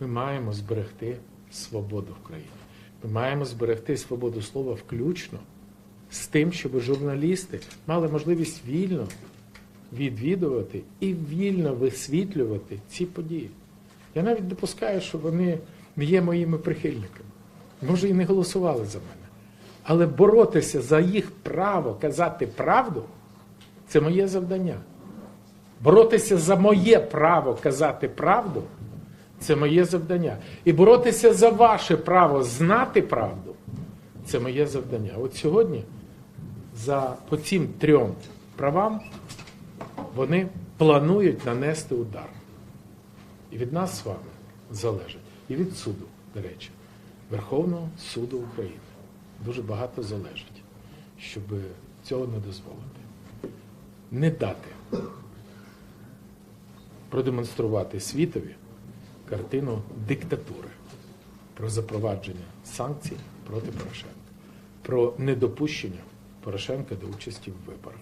Ми маємо зберегти свободу в країні. Ми маємо зберегти свободу слова включно з тим, щоб журналісти мали можливість вільно відвідувати і вільно висвітлювати ці події. Я навіть допускаю, що вони не є моїми прихильниками. Може, і не голосували за мене. Але боротися за їх право казати правду це моє завдання. Боротися за моє право казати правду це моє завдання. І боротися за ваше право знати правду це моє завдання. От сьогодні за по цим трьом правам вони планують нанести удар. І від нас з вами залежить, і від суду, до речі, Верховного суду України. Дуже багато залежить, щоб цього не дозволити. Не дати продемонструвати світові картину диктатури про запровадження санкцій проти Порошенка, про недопущення Порошенка до участі в виборах,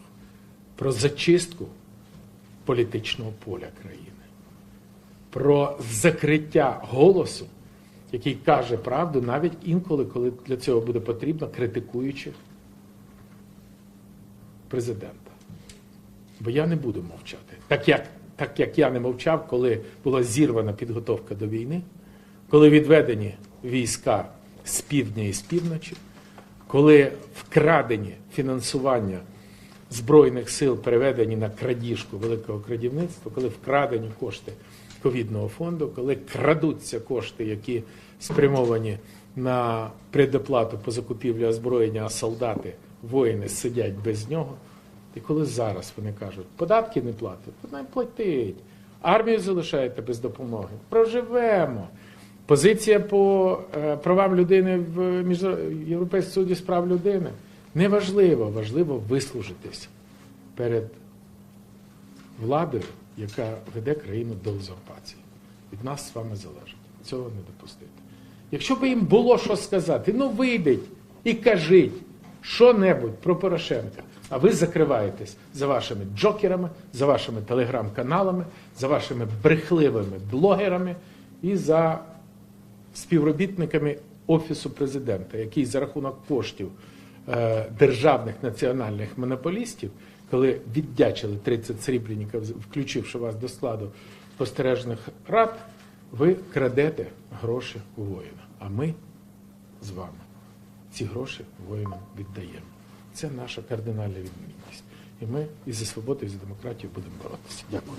про зачистку політичного поля країни, про закриття голосу, який каже правду навіть інколи, коли для цього буде потрібно, критикуючи президента. Бо я не буду мовчати. Так як, так як я не мовчав, коли була зірвана підготовка до війни, коли відведені війська з півдня і з півночі, коли вкрадені фінансування Збройних сил переведені на крадіжку великого крадівництва, коли вкрадені кошти ковідного фонду, коли крадуться кошти, які спрямовані на предоплату по закупівлі озброєння, а солдати, воїни сидять без нього. І коли зараз вони кажуть, податки не платять, то не платить. Армію залишаєте без допомоги. Проживемо. Позиція по е, правам людини в Європейському суді з прав людини неважливо, важливо вислужитись перед владою, яка веде країну до узурпації. Від нас з вами залежить цього не допустити. Якщо б їм було що сказати, ну вийдіть і кажіть що-небудь про Порошенка, а ви закриваєтесь за вашими джокерами, за вашими телеграм-каналами, за вашими брехливими блогерами і за співробітниками Офісу президента, який за рахунок коштів е, державних національних монополістів, коли віддячили 30 срібреників, включивши вас до складу спостережних рад, ви крадете гроші у воїна. А ми з вами ці гроші воїнам віддаємо. Це наша кардинальна відмінність. І ми і за свободу, і за демократію будемо боротися. Дякую.